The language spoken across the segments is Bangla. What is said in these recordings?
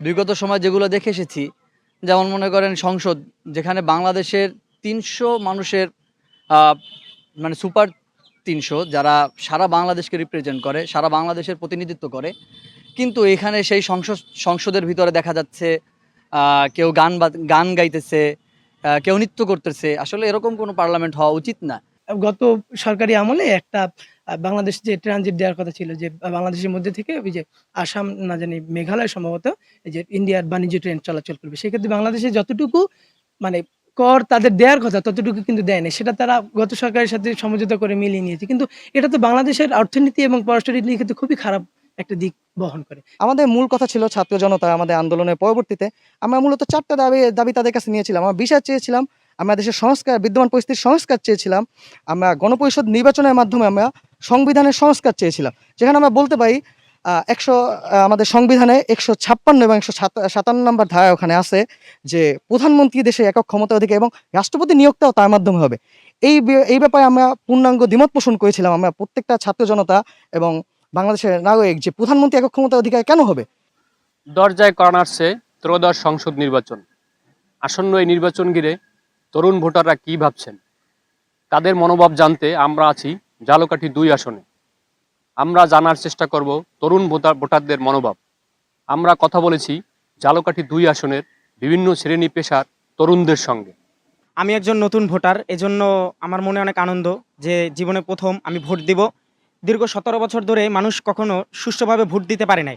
বিগত সময় যেগুলো দেখে এসেছি, যেমন মনে করেন সংসদ, যেখানে বাংলাদেশের তিনশো মানুষের মানে সুপার তিনশো যারা সারা বাংলাদেশকে রিপ্রেজেন্ট করে, সারা বাংলাদেশের প্রতিনিধিত্ব করে, কিন্তু এখানে সেই সংসদ, সংসদের ভিতরে দেখা যাচ্ছে কেউ গান গান গাইতেছে কেউ নৃত্য করতেছে। আসলে এরকম কোনো পার্লামেন্ট হওয়া উচিত না। গত সরকারি আমলে একটা বাংলাদেশ যে ট্রানজিট দেওয়ার কথা ছিল যে বাংলাদেশের মধ্যে থেকে ওই যে আসাম না জানি মেঘালয় সম্ভবত যে ইন্ডিয়ার বাণিজ্য ট্রেন চলাচল করবে। সেক্ষেত্রে বাংলাদেশে যতটুকু মানে কর তাদের দেওয়ার কথা ততটুকু কিন্তু দেয়নি সেটা তারা গত সরকারের সাথে সমঝোতা করে মিলিয়ে নিয়েছে। কিন্তু এটা তো বাংলাদেশের অর্থনীতি এবং পররাষ্ট্রনীতি ক্ষেত্রে খুবই খারাপ একটা দিক বহন করে। আমাদের মূল কথা ছিল ছাত্র জনতা আমাদের আন্দোলনের পরবর্তীতে আমরা মূলত চারটা দাবি দাবি তাদের কাছে নিয়েছিলাম। আমরা বিষয় চেয়েছিলাম আমরা দেশের সংস্কার, বিদ্যমান পরিস্থিতির সংস্কার চেয়েছিলাম। আমরা গণপরিষদ নির্বাচনের মাধ্যমে আমরা সংবিধানের সংস্কার চেয়েছিলাম। যেখানে আমরা বলতে পারি একশো আমাদের সংবিধানে একশো ছাপ্পান্ন এবং একশো সাতান্ন নম্বর ধারা ওখানে আছে যে প্রধানমন্ত্রী দেশে একক ক্ষমতা অধিকার এবং রাষ্ট্রপতি নিয়োগটাও তার মাধ্যমে হবে। এই এই ব্যাপারে আমরা পূর্ণাঙ্গ দ্বিমত পোষণ করেছিলাম। আমরা প্রত্যেকটা ছাত্র জনতা এবং বাংলাদেশের নাগরিক যে প্রধানমন্ত্রী একক ক্ষমতা অধিকার কেন হবে? দরজায় করান আসছে ত্রয়োদশ সংসদ নির্বাচন। আসন্ন এই নির্বাচন ঘিরে তরুণ ভোটাররা কি ভাবছেন? তাদের মনোভাব জানতে আমরা আছি জালকাঠি দুই আসনে। আমরা জানার চেষ্টা করব তরুণ ভোটার ভোটারদের মনোভাব। আমরা কথা বলেছি জালকাঠি দুই আসনের বিভিন্ন শ্রেণি পেশার তরুণদের সঙ্গে। আমি একজন নতুন ভোটার, এজন্য আমার মনে অনেক আনন্দ যে জীবনে প্রথম আমি ভোট দিব। দীর্ঘ সতেরো বছর ধরে মানুষ কখনো সুষ্ঠুভাবে ভোট দিতে পারে নাই।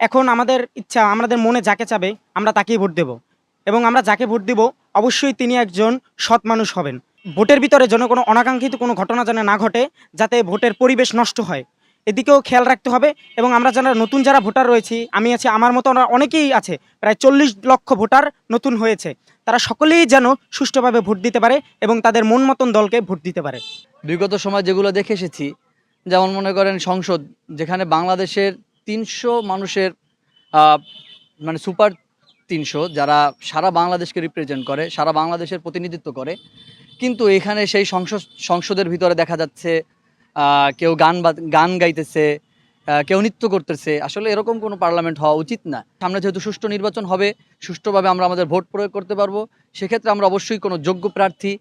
এখন আমাদের ইচ্ছা, আমাদের মনে যাকে চাবে, আমরা তাকেই ভোট দেব। এবং আমরা যাকে ভোট দিব, অবশ্যই তিনি একজন সৎ মানুষ হবেন। ভোটের ভিতরে যেন কোনো অনাকাঙ্ক্ষিত কোনো ঘটনা যেন না ঘটে, যাতে ভোটের পরিবেশ নষ্ট হয়। এদিকেও খেয়াল রাখতে হবে এবং আমরা যারা নতুন যারা ভোটার রয়েছি, আমি আছি, আমার মতো অনেকেই আছে, প্রায় চল্লিশ লক্ষ ভোটার নতুন হয়েছে। তারা সকলেই যেন সুষ্ঠুভাবে ভোট দিতে পারে এবং তাদের মন মতন দলকে ভোট দিতে পারে। বিগত সময় যেগুলো দেখে এসেছি, যেমন মনে করেন সংসদ, যেখানে বাংলাদেশের তিনশো মানুষের মানে সুপার তিনশো, যারা সারা বাংলাদেশকে রিপ্রেজেন্ট করে, সারা বাংলাদেশের প্রতিনিধিত্ব করে। কিন্তু এখানে সেই সংসদ সংসদের ভিতরে দেখা যাচ্ছে কেউ গান গান গাইতেছে কেউ নৃত্য করতেছে। আসলে এরকম কোনো পার্লামেন্ট হওয়া উচিত না। সামনে যেহেতু সুষ্ঠু নির্বাচন হবে, সুষ্ঠুভাবে আমরা আমাদের ভোট প্রয়োগ করতে পারব। সেক্ষেত্রে আমরা অবশ্যই কোনো যোগ্য প্রার্থী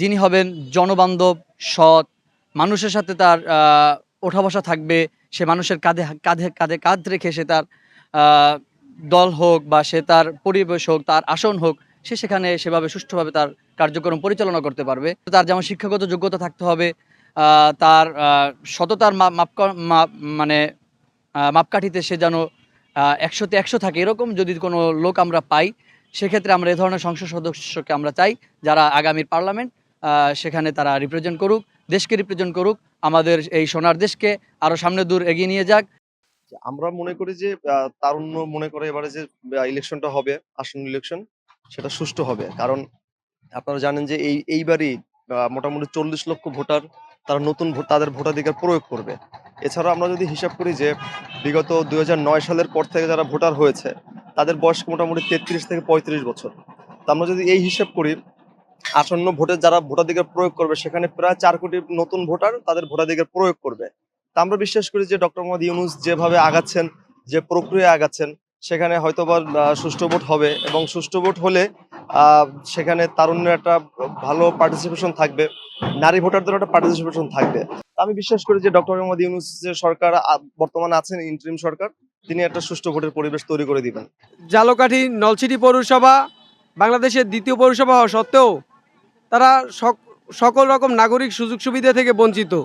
যিনি হবেন জনবান্ধব, সৎ, মানুষের সাথে তার ওঠা বসা থাকবে, সে মানুষের কাঁধে কাঁধে কাঁধে কাঁধ রেখে সে তার দল হোক বা সে তার পরিবেশ হোক, তার আসন হোক, সে সেখানে সেভাবে সুষ্ঠুভাবে তার কার্যক্রম পরিচালনা করতে পারবে। তার যেমন শিক্ষাগত যোগ্যতা থাকতে হবে তার সততার মাপ মানে মাপকাঠিতে সে যেন একশোতে একশো থাকে, এরকম যদি কোনো লোক আমরা পাই, সেক্ষেত্রে আমরা এ ধরনের সংসদ সদস্যকে আমরা চাই, যারা আগামীর পার্লামেন্ট সেখানে তারা রিপ্রেজেন্ট করুক, দেশকে রিপ্রেজেন্ট করুক, আমাদের এই সোনার দেশকে আরও সামনে দূর এগিয়ে নিয়ে যাক। আমরা মনে করি যে তারুণ্য মনে করে এবারে যে ইলেকশনটা হবে, আসন্ন ইলেকশন সেটা সুষ্ঠু হবে। কারণ আপনারা জানেন যে, এই, এইবারই মোটামুটি চল্লিশ লক্ষ ভোটার তারা নতুন তাদের ভোটাধিকার প্রয়োগ করবে। এছাড়া আমরা যদি হিসাব করি যে, বিগত দুই হাজার নয় সালের পর থেকে যারা ভোটার হয়েছে, তাদের বয়স মোটামুটি তেত্রিশ থেকে পঁয়ত্রিশ বছর। তা আমরা যদি এই হিসাব করি, আসন্ন ভোটে যারা ভোটাধিকার প্রয়োগ করবে, সেখানে প্রায় চার কোটি নতুন ভোটার তাদের ভোটাধিকার প্রয়োগ করবে। তা আমরা বিশ্বাস করি যে ডক্টর মোহাম্মদ ইউনুস যেভাবে আগাচ্ছেন, যে প্রক্রিয়া আগাচ্ছেন, সেখানে হয়তোবা সুষ্ঠু ভোট হবে এবং সুষ্ঠু ভোট হলে সেখানে তারুণ্যের একটা ভালো পার্টিসিপেশন থাকবে, নারী ভোটারদের একটা পার্টিসিপেশন থাকবে। আমি বিশ্বাস করি যে ডক্টর মোহাম্মদ ইউনুস যে সরকার বর্তমানে আছেন ইন্টারিম সরকার, তিনি একটা সুষ্ঠু ভোটের পরিবেশ তৈরি করে দিবেন। জালকাঠি নলছিটি পৌরসভা, বাংলাদেশের দ্বিতীয় পৌরসভা হওয়া সত্ত্বেও তারা সক- সকল রকম নাগরিক সুযোগ সুবিধা থেকে বঞ্চিত।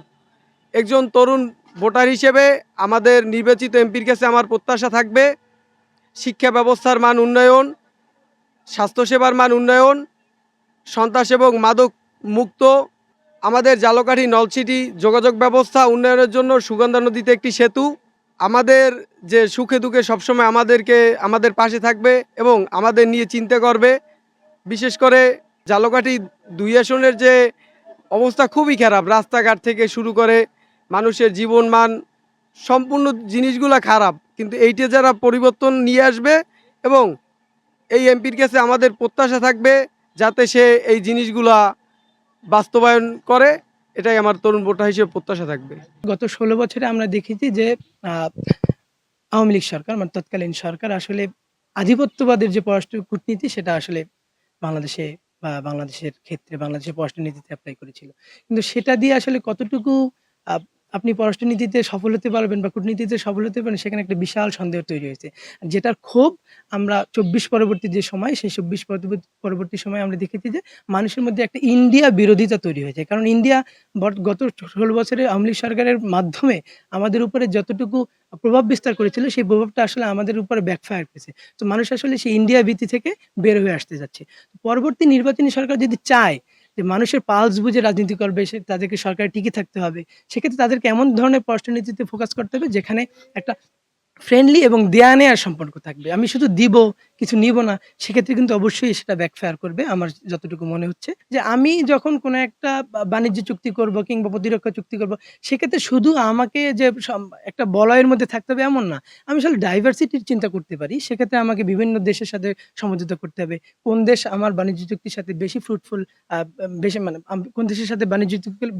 একজন তরুণ ভোটার হিসেবে আমাদের নির্বাচিত এমপির কাছে আমার প্রত্যাশা থাকবে। শিক্ষা ব্যবস্থার মান উন্নয়ন, স্বাস্থ্যসেবার মান উন্নয়ন, সন্ত্রাস এবং মাদক মুক্ত, আমাদের জালকাঠি, নলছিটি যোগাযোগ ব্যবস্থা উন্নয়নের জন্য সুগন্ধা নদীতে একটি সেতু, আমাদের যে সুখে দুঃখে সবসময় আমাদেরকে, আমাদের পাশে থাকবে এবং আমাদের নিয়ে চিন্তা করবে। বিশেষ করে জালকাঠি দুই আসনের যে অবস্থা খুবই খারাপ, রাস্তাঘাট থেকে শুরু করে মানুষের জীবন মান সম্পূর্ণ জিনিসগুলো খারাপ, কিন্তু এইটা যারা পরিবর্তন নিয়ে আসবে এবং এই এমপির কাছে আমাদের প্রত্যাশা থাকবে যাতে সে এই জিনিসগুলা বাস্তবায়ন করে, এটাই আমার তরুণ ভোটার হিসেবে প্রত্যাশা থাকবে। গত ষোলো বছরে আমরা দেখেছি যে আওয়ামী লীগ সরকার মানে তৎকালীন সরকার আসলে আধিপত্যবাদের যে পররাষ্ট্র কূটনীতি, সেটা আসলে বাংলাদেশে বা বাংলাদেশের ক্ষেত্রে বাংলাদেশের পররাষ্ট্রনীতিতে অ্যাপ্লাই করেছিল। কিন্তু সেটা দিয়ে আসলে কতটুকু আপনি পররাষ্ট্রনীতিতে সফল হতে পারবেন বা কূটনীতিতে সফল হতে পারবেন, সেখানে একটা বিশাল সন্দেহ তৈরি হয়েছে। যেটার ক্ষোভ আমরা চব্বিশ পরবর্তী যে সময়, সেই চব্বিশ পরবর্তী সময় আমরা দেখেছি যে মানুষের মধ্যে একটা ইন্ডিয়া বিরোধিতা তৈরি হয়েছে। কারণ ইন্ডিয়া গত ষোলো বছরে আওয়ামী সরকারের মাধ্যমে আমাদের উপরে যতটুকু প্রভাব বিস্তার করেছিল, সেই প্রভাবটা আসলে আমাদের উপরে ব্যাকফায়ার করেছে। তো মানুষ আসলে সেই ইন্ডিয়া ভীতি থেকে বের হয়ে আসতে যাচ্ছে। পরবর্তী নির্বাচনী সরকার যদি চায় যে মানুষের পালস বুঝে রাজনীতি করবে, সে তাদেরকে সরকারে টিকে থাকতে হবে। সেক্ষেত্রে তাদেরকে এমন ধরনের পররাষ্ট্রনীতিতে ফোকাস করতে হবে যেখানে একটা ফ্রেন্ডলি এবং দেয়া নেয়ার সম্পর্ক থাকবে। আমি শুধু দিব কিছু নিব না, সেক্ষেত্রে কিন্তু অবশ্যই সেটা ব্যাকফায়ার করবে, আমার যতটুকু মনে হচ্ছে। যে আমি যখন কোনো একটা বাণিজ্য চুক্তি করব কিংবা প্রতিরক্ষা চুক্তি করব, সেক্ষেত্রে শুধু আমাকে যে একটা বলয়ের মধ্যে থাকতে হবে এমন না, আমি আসলে ডাইভার্সিটির চিন্তা করতে পারি। সেক্ষেত্রে আমাকে বিভিন্ন দেশের সাথে সমঝোতা করতে হবে, কোন দেশ আমার বাণিজ্য চুক্তির সাথে বেশি ফ্রুটফুল বেশি মানে কোন দেশের সাথে বাণিজ্য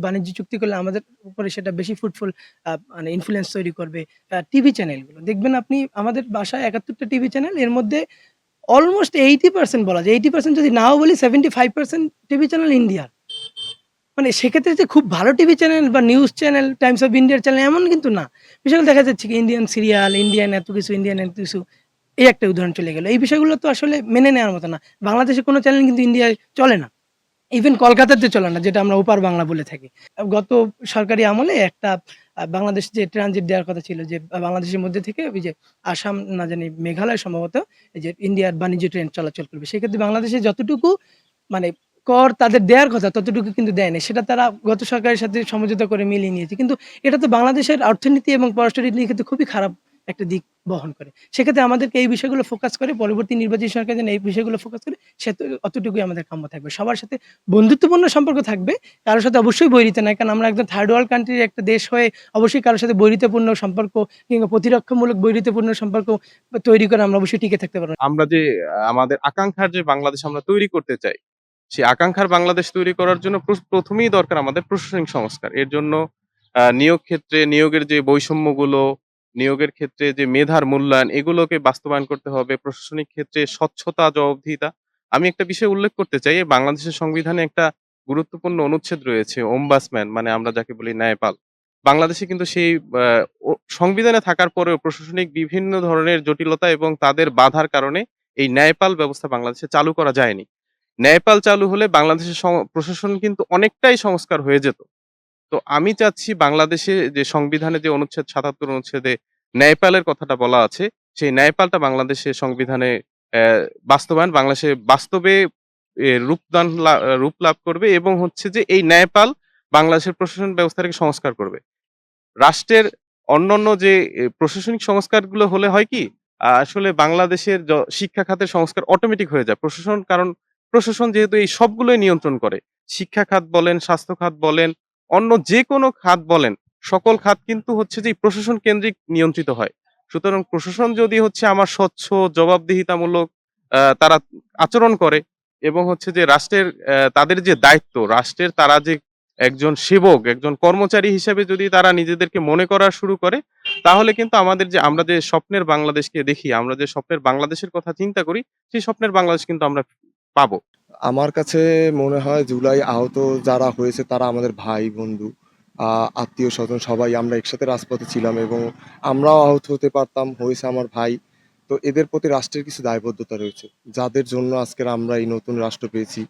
বাণিজ্য চুক্তি করলে আমাদের উপরে সেটা বেশি ফ্রুটফুল মানে ইনফ্লুয়েন্স তৈরি করবে টিভি চ্যানেলগুলো দেখবেন আপনি, আমাদের বাসায় একাত্তরটা টিভি চ্যানেল এর মধ্যে অলমোস্ট এইটি পার্সেন্ট বলা যায়। এইটি পার্সেন্ট যদি নাও বলি seventy five percent TV channel ইন্ডিয়ার মানে সেক্ষেত্রে যে খুব ভালো টিভি চ্যানেল বা নিউজ চ্যানেল টাইমস অফ ইন্ডিয়ার চ্যানেল এমন কিন্তু না। বিষয়গুলো দেখা যাচ্ছে কি ইন্ডিয়ান সিরিয়াল ইন্ডিয়ান এত কিছু ইন্ডিয়ান এত কিছু, এই একটা উদাহরণ চলে গেল। এই বিষয়গুলো তো আসলে মেনে নেওয়ার মতো না। বাংলাদেশে কোনো চ্যানেল কিন্তু ইন্ডিয়ায় চলে না। ইভেন কলকাতাতে চলে না, যেটা আমরা ওপার বাংলা বলে থাকি। গত সরকারি আমলে একটা বাংলাদেশ যে ট্রানজিট দেওয়ার কথা ছিল যে বাংলাদেশের মধ্যে থেকে ওই যে আসাম না জানি মেঘালয় সম্ভবত এই যে ইন্ডিয়ার বাণিজ্য ট্রেন চলাচল করবে। সেক্ষেত্রে বাংলাদেশে যতটুকু মানে কর তাদের দেওয়ার কথা ততটুকু কিন্তু দেয়নি সেটা তারা গত সরকারের সাথে সমঝোতা করে মিলিয়ে নিয়েছে। কিন্তু এটা তো বাংলাদেশের অর্থনীতি এবং পররাষ্ট্রনীতি ক্ষেত্রে খুবই খারাপ একটা দিক বহন করে। সেক্ষেত্রে আমাদেরকে এই বিষয়গুলো ফোকাস করে, পরবর্তী নির্বাচনী সরকার যেন এই বিষয়গুলো ফোকাস করে, সে অতটুকুই আমাদের কাম্য থাকবে। সবার সাথে বন্ধুত্বপূর্ণ সম্পর্ক থাকবে, কারোর সাথে অবশ্যই বৈরিতে নয় কারণ আমরা একদম থার্ড ওয়ার্ল্ড কান্ট্রির একটা দেশ হয়ে অবশ্যই কারোর সাথে বৈরিতাপূর্ণ সম্পর্ক কিংবা প্রতিরক্ষামূলক বৈরিতাপূর্ণ সম্পর্ক তৈরি করে আমরা অবশ্যই টিকে থাকতে পারব। আমরা যে, আমাদের আকাঙ্ক্ষার যে বাংলাদেশ আমরা তৈরি করতে চাই, সেই আকাঙ্ক্ষার বাংলাদেশ তৈরি করার জন্য প্রথমেই দরকার আমাদের প্রশাসনিক সংস্কার। এর জন্য নিয়োগ ক্ষেত্রে নিয়োগের যে বৈষম্যগুলো নিয়োগের ক্ষেত্রে যে মেধার মূল্যায়ন, এগুলোকে বাস্তবায়ন করতে হবে। প্রশাসনিক ক্ষেত্রে স্বচ্ছতা জবাবদিহিতা আমি একটা বিষয় উল্লেখ করতে চাই বাংলাদেশের সংবিধানে একটা গুরুত্বপূর্ণ অনুচ্ছেদ রয়েছে ওম্বাসম্যান মানে আমরা যাকে বলি ন্যায়পাল। বাংলাদেশে কিন্তু সেই সংবিধানে থাকার পরেও প্রশাসনিক বিভিন্ন ধরনের জটিলতা এবং তাদের বাধার কারণে এই ন্যায়পাল ব্যবস্থা বাংলাদেশে চালু করা যায়নি। ন্যায়পাল চালু হলে বাংলাদেশের প্রশাসন কিন্তু অনেকটাই সংস্কার হয়ে যেত। তো আমি চাচ্ছি বাংলাদেশে যে সংবিধানে যে অনুচ্ছেদ, সাতাত্তর অনুচ্ছেদে ন্যায়পালের কথাটা বলা আছে, সেই ন্যায়পালটা বাংলাদেশের সংবিধানে বাস্তবায়ন, বাংলাদেশে বাস্তবে রূপদান রূপ লাভ করবে এবং হচ্ছে যে এই ন্যায়পাল বাংলাদেশের প্রশাসন ব্যবস্থাটাকে সংস্কার করবে। রাষ্ট্রের অন্যান্য যে প্রশাসনিক সংস্কারগুলো হলে হয় কি, আসলে বাংলাদেশের শিক্ষা খাতের সংস্কার অটোমেটিক হয়ে যায়। প্রশাসন, কারণ প্রশাসন যেহেতু এই সবগুলোই নিয়ন্ত্রণ করে, শিক্ষা খাত বলেন, স্বাস্থ্য খাত বলেন অন্য যে কোনো খাত বলেন, সকল খাত কিন্তু হচ্ছে যে প্রশাসন কেন্দ্রিক নিয়ন্ত্রিত হয়। সুতরাং প্রশাসন যদি হচ্ছে আমার স্বচ্ছ, জবাবদিহিতামূলক তারা আচরণ করে এবং হচ্ছে যে রাষ্ট্রের তাদের যে দায়িত্ব, রাষ্ট্রের তারা যে একজন সেবক, একজন কর্মচারী হিসেবে যদি তারা নিজেদেরকে মনে করা শুরু করে, তাহলে কিন্তু আমাদের যে আমরা যে স্বপ্নের বাংলাদেশকে দেখি, আমরা যে স্বপ্নের বাংলাদেশের কথা চিন্তা করি, সেই স্বপ্নের বাংলাদেশ কিন্তু আমরা পাবো? আমার কাছে মনে হয় জুলাই আহত যারা হয়েছে তারা আমাদের ভাই, বন্ধু আত্মীয় স্বজন সবাই আমরা একসাথে রাজপথে ছিলাম এবং আমরাও আহত হতে পারতাম, হয়েছে আমার ভাই। তো এদের প্রতি রাষ্ট্রের কিছু দায়বদ্ধতা রয়েছে। যাদের জন্য আজকের আমরা এই নতুন রাষ্ট্র পেয়েছি,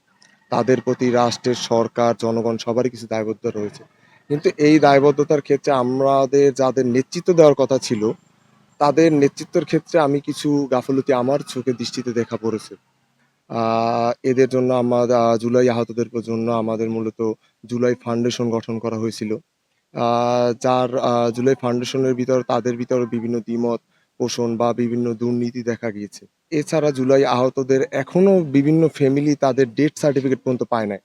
তাদের প্রতি রাষ্ট্রের সরকার, জনগণ সবারই কিছু দায়বদ্ধতা রয়েছে। কিন্তু এই দায়বদ্ধতার ক্ষেত্রে আমাদের যাদের নেতৃত্ব দেওয়ার কথা ছিল, তাদের নেতৃত্বের ক্ষেত্রে আমি কিছু গাফলতি আমার চোখে দৃষ্টিতে দেখা পড়েছে। এদের জন্য আমাদের জুলাই আহতদের জন্য আমাদের মূলত জুলাই ফাউন্ডেশন গঠন করা হয়েছিল। যার জুলাই ফাউন্ডেশনের ভিতর, তাদের ভিতর বিভিন্ন দ্বিমত পোষণ বা বিভিন্ন দুর্নীতি দেখা গিয়েছে। এছাড়া জুলাই আহতদের এখনও বিভিন্ন ফ্যামিলি তাদের ডেথ সার্টিফিকেট পর্যন্ত পায় নাই।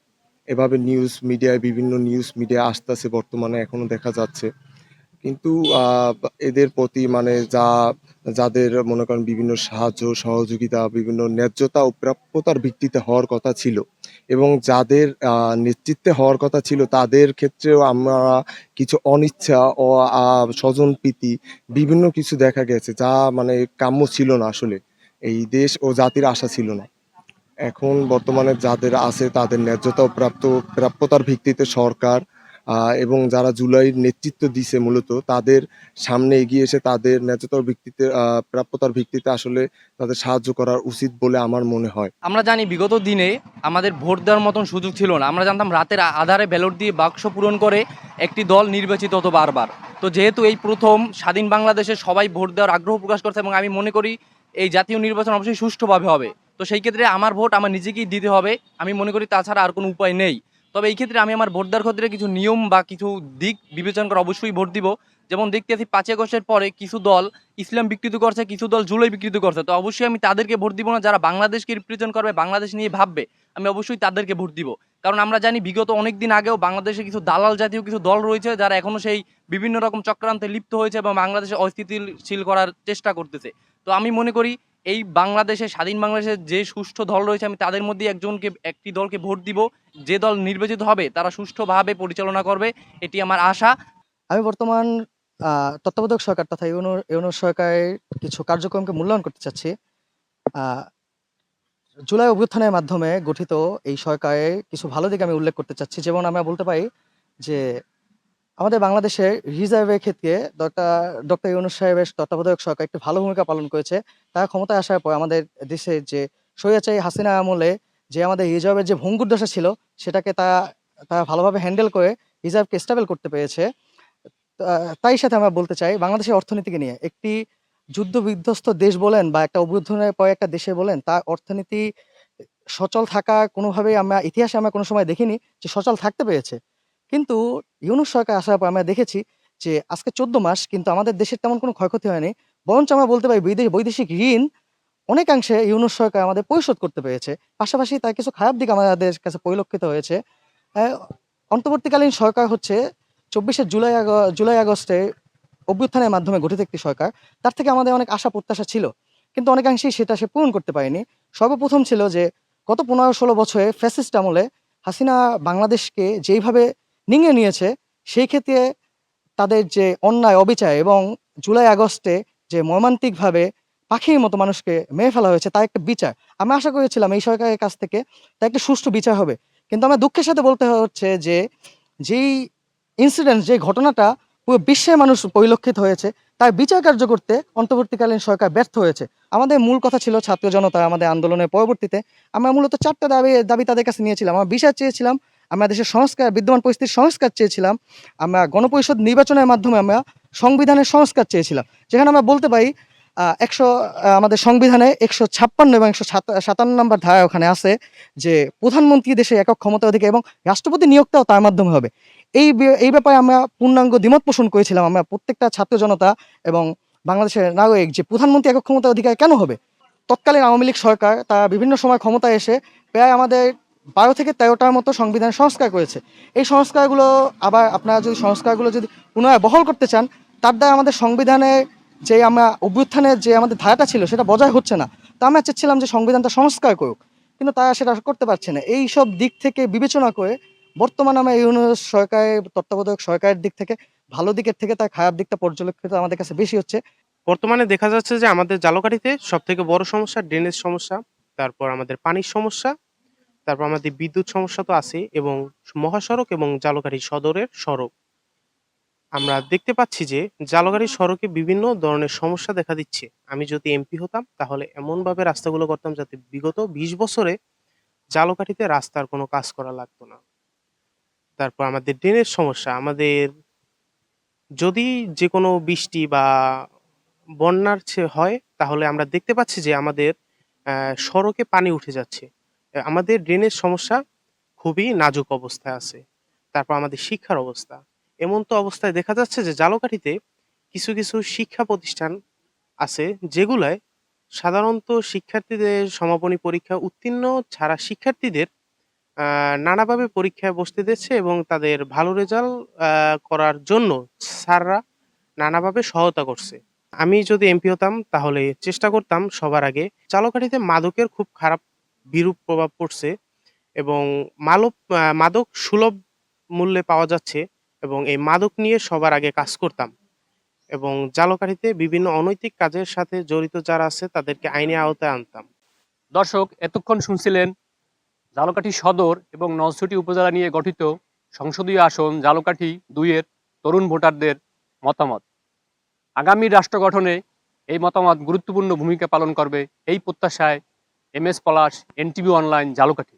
এভাবে নিউজ মিডিয়ায় বিভিন্ন নিউজ মিডিয়া আসতেছে বর্তমানে, এখনও দেখা যাচ্ছে। কিন্তু এদের প্রতি মানে যা, যাদের মনে করেন বিভিন্ন সাহায্য, সহযোগিতা, বিভিন্ন ন্যায্যতা ও প্রাপ্যতার ভিত্তিতে হওয়ার কথা ছিল এবং যাদের নেতৃত্বে হওয়ার কথা ছিল তাদের ক্ষেত্রেও আমরা কিছু অনিচ্ছা ও স্বজনপ্রীতি বিভিন্ন কিছু দেখা গেছে যা মানে কাম্য ছিল না আসলে। এই দেশ ও জাতির আশা ছিল না। এখন বর্তমানে যাদের আছে তাদের ন্যায্যতা প্রাপ্ত, প্রাপ্যতার ভিত্তিতে সরকার এবং যারা জুলাইয়ের নেতৃত্ব দিছে মূলত, তাদের সামনে এগিয়ে এসে তাদের ন্যায্যতার ভিত্তিতে প্রাপ্যতার ভিত্তিতে আসলে তাদের সাহায্য করা উচিত বলে আমার মনে হয়। আমরা জানি বিগত দিনে আমাদের ভোট দেওয়ার মতন সুযোগ ছিল না। আমরা জানতাম রাতের আধারে ব্যালট দিয়ে বাক্স পূরণ করে একটি দল নির্বাচিত হতো বারবার। তো যেহেতু এই প্রথম স্বাধীন বাংলাদেশে সবাই ভোট দেওয়ার আগ্রহ প্রকাশ করছে এবং আমি মনে করি এই জাতীয় নির্বাচন অবশ্যই সুষ্ঠুভাবে হবে। তো সেই ক্ষেত্রে আমার ভোট আমার নিজেকেই দিতে হবে। আমি মনে করি তাছাড়া আর কোনো উপায় নেই। তবে এই ক্ষেত্রে আমি আমার ভোট দেওয়ার ক্ষেত্রে কিছু নিয়ম বা কিছু দিক বিবেচনা করে অবশ্যই ভোট দিব। যেমন দেখতে আছি পাঁচ আগস্টের পরে কিছু দল ইসলাম বিকৃত করছে, কিছু দল জুলাই বিকৃত করছে। তো অবশ্যই আমি তাদেরকে ভোট দিব না, যারা বাংলাদেশকে রিপ্রেজেন্ট করবে, বাংলাদেশ নিয়ে ভাববে, আমি অবশ্যই তাদেরকে ভোট দিব। কারণ আমরা জানি বিগত অনেক দিন আগেও বাংলাদেশে কিছু দালাল জাতীয় কিছু দল রয়েছে, যারা এখনও সেই বিভিন্ন রকম চক্রান্তে লিপ্ত হয়েছে এবং বাংলাদেশে অস্থিতিশীল করার চেষ্টা করতেছে। তো আমি মনে করি এই বাংলাদেশে, স্বাধীন বাংলাদেশের যে সুষ্ঠু দল রয়েছে, আমি তাদের মধ্যে একজনকে, একটি দলকে ভোট দিব। যে দল নির্বাচিত হবে, তারা সুষ্ঠুভাবে পরিচালনা করবে, এটি আমার আশা। আমি বর্তমান তত্ত্বাবধায়ক সরকার তথা ইউনো সরকারের কিছু কার্যক্রমকে মূল্যায়ন করতে চাচ্ছি। জুলাই অভ্যুত্থানের মাধ্যমে গঠিত এই সরকারের কিছু ভালো দিক আমি উল্লেখ করতে চাচ্ছি। যেমন আমরা বলতে পারি যে আমাদের বাংলাদেশের রিজার্ভের ক্ষেত্রে ডক্টর ডক্টর ইউনুস সাহেবের তত্ত্বাবধায়ক সরকার একটি ভালো ভূমিকা পালন করেছে। তারা ক্ষমতায় আসার পর আমাদের দেশে যে স্বৈরাচারী হাসিনা আমলে যে আমাদের রিজার্ভের যে ভঙ্গুর দশা ছিল, সেটাকে তারা তারা ভালোভাবে হ্যান্ডেল করে রিজার্ভকে স্টেবল করতে পেরেছে। তা- তাই সাথে আমরা বলতে চাই, বাংলাদেশের অর্থনীতিকে নিয়ে একটি যুদ্ধ বিধ্বস্ত দেশ বলেন বা একটা অভ্যুত্থানের পরে একটা দেশে বলেন, তার অর্থনীতি সচল থাকা কোনোভাবেই আমরা, ইতিহাসে আমরা কোনো সময় দেখিনি যে সচল থাকতে পেরেছে। কিন্তু ইউনুস সরকার আসার পর আমরা দেখেছি যে আজকে চোদ্দ মাস কিন্তু আমাদের দেশের তেমন কোনো ক্ষয়ক্ষতি হয়নি। বরঞ্চ আমরা বলতে পারি বিদেশ, বৈদেশিক ঋণ অনেকাংশে ইউনুস সরকার আমাদের পরিশোধ করতে পেরেছে। পাশাপাশি তার কিছু খারাপ দিক আমাদের কাছে পরিলক্ষিত হয়েছে। অন্তর্বর্তীকালীন সরকার হচ্ছে চব্বিশে জুলাই জুলাই আগস্টে অভ্যুত্থানের মাধ্যমে গঠিত একটি সরকার। তার থেকে আমাদের অনেক আশা, প্রত্যাশা ছিল। কিন্তু অনেকাংশেই সেটা সে পূরণ করতে পারেনি। সর্বপ্রথম ছিল যে গত পনেরো ষোলো বছরে ফ্যাসিস্ট আমলে হাসিনা বাংলাদেশকে যেইভাবে নিঙে নিয়েছে, সেই ক্ষেত্রে তাদের যে অন্যায়, অবিচার এবং জুলাই আগস্টে যে মর্মান্তিকভাবে পাখির মতো মানুষকে মেরে ফেলা হয়েছে তার একটা বিচার। আমি আশা করেছিলাম এই সরকারের কাছ থেকে তা একটা সুষ্ঠু বিচার হবে। কিন্তু আমার দুঃখের সাথে বলতে হচ্ছে যে, যেই ইনসিডেন্ট যে ঘটনাটা পুরো বিশ্বের মানুষ পরিলক্ষিত হয়েছে, তার বিচার কার্য করতে অন্তর্বর্তীকালীন সরকার ব্যর্থ হয়েছে। আমাদের মূল কথা ছিল ছাত্র জনতা আমাদের আন্দোলনের পরবর্তীতে। আমরা মূলত চারটা দাবি দাবি তাদের কাছে নিয়েছিলাম। আমরা বিচার চেয়েছিলাম আমরা দেশের সংস্কার, বিদ্যমান পরিস্থিতির সংস্কার চেয়েছিলাম। আমরা গণপরিষদ নির্বাচনের মাধ্যমে আমরা সংবিধানের সংস্কার চেয়েছিলাম। যেখানে আমরা বলতে পারি একশো আমাদের সংবিধানে একশো ছাপ্পান্ন এবং একশো সাতান্ন নম্বর ধারা ওখানে আছে যে প্রধানমন্ত্রী দেশে একক ক্ষমতা অধিকার এবং রাষ্ট্রপতি নিয়োগটাও তার মাধ্যমে হবে। এই এই ব্যাপারে আমরা পূর্ণাঙ্গ দ্বিমত পোষণ করেছিলাম। আমরা প্রত্যেকটা ছাত্র জনতা এবং বাংলাদেশের নাগরিক যে প্রধানমন্ত্রী একক ক্ষমতা অধিকার কেন হবে? তৎকালীন আওয়ামী লীগ সরকার তারা বিভিন্ন সময় ক্ষমতায় এসে প্রায় আমাদের বারো থেকে তেরোটার মতো সংবিধান সংস্কার করেছে। এই সংস্কারগুলো আবার আপনারা যদি সংস্কারগুলো যদি পুনরায় বহল করতে চান, তার দ্বারা আমাদের সংবিধানে যে আমরা অভ্যুত্থানের যে আমাদের ধারাটা ছিল, সেটা বজায় হচ্ছে না। তা আমরা চাচ্ছিলাম যে সংবিধানটা সংস্কার করুক, কিন্তু তারা সেটা করতে পারছে না। এই সব দিক থেকে বিবেচনা করে বর্তমানে আমরা ইউনুস সরকারের, তত্ত্বাবধায়ক সরকারের দিক থেকে ভালো দিকের থেকে তার খারাপ দিকটা পর্যবেক্ষিত আমাদের কাছে বেশি হচ্ছে। বর্তমানে দেখা যাচ্ছে যে আমাদের জালকাঠিতে সব থেকে বড় সমস্যা ড্রেনেজ সমস্যা, তারপর আমাদের পানির সমস্যা তারপর আমাদের বিদ্যুৎ সমস্যা তো আছে এবং মহাসড়ক এবং জালকাঠি সদরের সড়ক। আমরা দেখতে পাচ্ছি যে জালকাঠি সড়কে বিভিন্ন ধরনের সমস্যা দেখা দিচ্ছে। আমি যদি এমপি হতাম, তাহলে এমনভাবে রাস্তাগুলো করতাম যাতে বিগত বিশ বছরে জালকাঠিতে রাস্তার কোনো কাজ করা লাগতো না। তারপর আমাদের ড্রেনের সমস্যা, আমাদের যদি যে কোনো বৃষ্টি বা বন্যার হয়, তাহলে আমরা দেখতে পাচ্ছি যে আমাদের সড়কে পানি উঠে যাচ্ছে। আমাদের ড্রেনের সমস্যা খুবই নাজুক অবস্থায় আছে। তারপর আমাদের শিক্ষার অবস্থা। এমন তো অবস্থায় দেখা যাচ্ছে যে জালকাঠিতে কিছু কিছু শিক্ষা প্রতিষ্ঠান আছে যেগুলায় সাধারণত শিক্ষার্থীদের সমাপনী পরীক্ষা উত্তীর্ণ ছাড়া শিক্ষার্থীদের নানাভাবে পরীক্ষায় বসতে দিচ্ছে এবং তাদের ভালো রেজাল্ট করার জন্য স্যাররা নানাভাবে সহায়তা করছে। আমি যদি এমপি হতাম তাহলে চেষ্টা করতাম সবার আগে। চালকাঠিতে মাদকের খুব খারাপ বিরূপ প্রভাব পড়ছে এবং মালব মাদক সুলভ মূল্যে পাওয়া যাচ্ছে এবং এই মাদক নিয়ে সবার আগে কাজ করতাম এবং জালকাঠিতে বিভিন্ন অনৈতিক কাজের সাথে জড়িত যারা আছে তাদেরকে আইনে আওতায় আনতাম। দর্শক, এতক্ষণ শুনছিলেন জালকাঠি সদর এবং নলছুটি উপজেলা নিয়ে গঠিত সংসদীয় আসন জালকাঠি দুইয়ের তরুণ ভোটারদের মতামত। আগামী রাষ্ট্র গঠনে এই মতামত গুরুত্বপূর্ণ ভূমিকা পালন করবে এই প্রত্যাশায় M S Palash NTV online Jhalokathi.